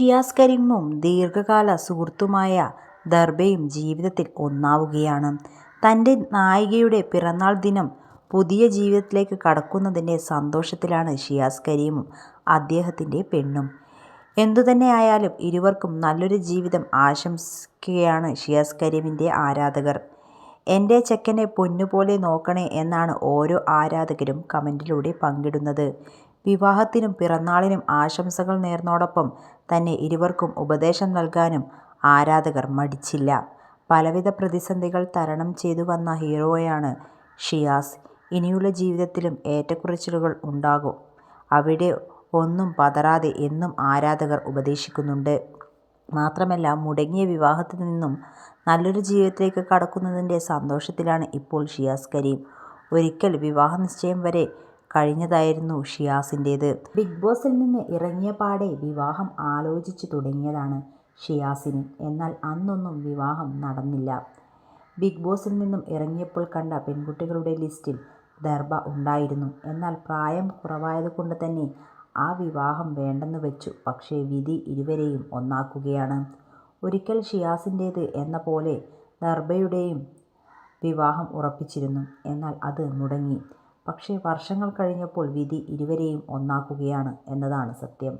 ഷിയാസ് കരീമും ദീർഘകാല സുഹൃത്തുമായ ദർബയും ജീവിതത്തിൽ ഒന്നാവുകയാണ്. തന്റെ നായികയുടെ പിറന്നാൾ ദിനം പുതിയ ജീവിതത്തിലേക്ക് കടക്കുന്നതിന്റെ സന്തോഷത്തിലാണ് ഷിയാസ് കരീമും അദ്ദേഹത്തിന്റെ പെണ്ണും. എന്തുതന്നെയായാലും ഇരുവർക്കും നല്ലൊരു ജീവിതം ആശംസിക്കുകയാണ് ഷിയാസ് കരീമിന്റെ ആരാധകർ. എന്റെ ചെക്കനെ പൊന്നുപോലെ നോക്കണേ എന്നാണ് ഓരോ ആരാധകരും കമന്റിലൂടെ പങ്കിടുന്നത്. വിവാഹത്തിനും പിറന്നാളിനും ആശംസകൾ നേർന്നതോടൊപ്പം തന്നെ ഇരുവർക്കും ഉപദേശം നൽകാനും ആരാധകർ മടിച്ചില്ല. പലവിധ പ്രതിസന്ധികൾ തരണം ചെയ്തു വന്ന ഹീറോയാണ് ഷിയാസ്. ഇനിയുള്ള ജീവിതത്തിലും ഏറ്റക്കുറച്ചിലുകൾ ഉണ്ടാകും. അവിടെ ഒന്നും പതറാതെ എന്നും ആരാധകർ ഉപദേശിക്കുന്നുണ്ട്. മാത്രമല്ല മുടങ്ങിയ വിവാഹത്തിൽ നിന്നും നല്ലൊരു ജീവിതത്തിലേക്ക് കടക്കുന്നതിന്റെ സന്തോഷത്തിലാണ് ഇപ്പോൾ ഷിയാസ് കരീം. ഒരിക്കൽ വിവാഹ നിശ്ചയം വരെ കഴിഞ്ഞതായിരുന്നു ഷിയാസിന്റേത് ബിഗ് ബോസിൽ നിന്ന് ഇറങ്ങിയ പാടെ വിവാഹം ആലോചിച്ചു തുടങ്ങിയതാണ് ഷിയാസിന്. എന്നാൽ അന്നൊന്നും വിവാഹം നടന്നില്ല. ബിഗ് ബോസിൽ നിന്നും ഇറങ്ങിയപ്പോൾ കണ്ട പെൺകുട്ടികളുടെ ലിസ്റ്റിൽ ദർബ ഉണ്ടായിരുന്നു. എന്നാൽ പ്രായം കുറവായതുകൊണ്ട് തന്നെ ആ വിവാഹം വേണ്ടെന്ന് വെച്ചു പക്ഷേ വിധി ഇരുവരെയും ഒന്നാക്കുകയാണ്. ഒരിക്കൽ ഷിയാസിന്റേത് എന്ന പോലെ ദർബയുടെയും വിവാഹം ഉറപ്പിച്ചിരുന്നു. എന്നാൽ അത് മുടങ്ങി. പക്ഷേ വർഷങ്ങൾ കഴിഞ്ഞപ്പോൾ വിധി ഇരുവരെയും ഒന്നാക്കുകയാണ് എന്നതാണ് സത്യം.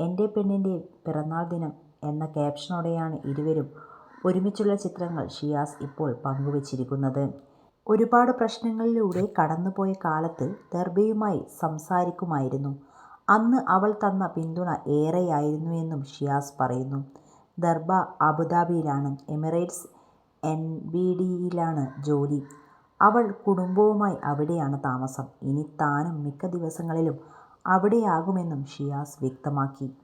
എന്റെ പെണ്ണിന്റെ പിറന്നാൾ ദിനം എന്ന ക്യാപ്ഷനോടെയാണ് ഇരുവരും ഒരുമിച്ചുള്ള ചിത്രങ്ങൾ ഷിയാസ് ഇപ്പോൾ പങ്കുവച്ചിരിക്കുന്നത്. ഒരുപാട് പ്രശ്നങ്ങളിലൂടെ കടന്നുപോയ കാലത്ത് ദർബയുമായി സംസാരിക്കുമായിരുന്നു. അന്ന് അവൾ തന്ന പിന്തുണ ഏറെയായിരുന്നു എന്നും ഷിയാസ് പറയുന്നു. ദർബ അബുദാബിയിലാണ്. എമിറേറ്റ്സ് എൻ ബി ഡിയിലാണ് ജോലി. അവൾ കുടുംബവുമായി അവിടെയാണ് താമസം. ഇനി താനും മിക്ക ദിവസങ്ങളിലും അവിടെയാകുമെന്നും ഷിയാസ് വ്യക്തമാക്കി.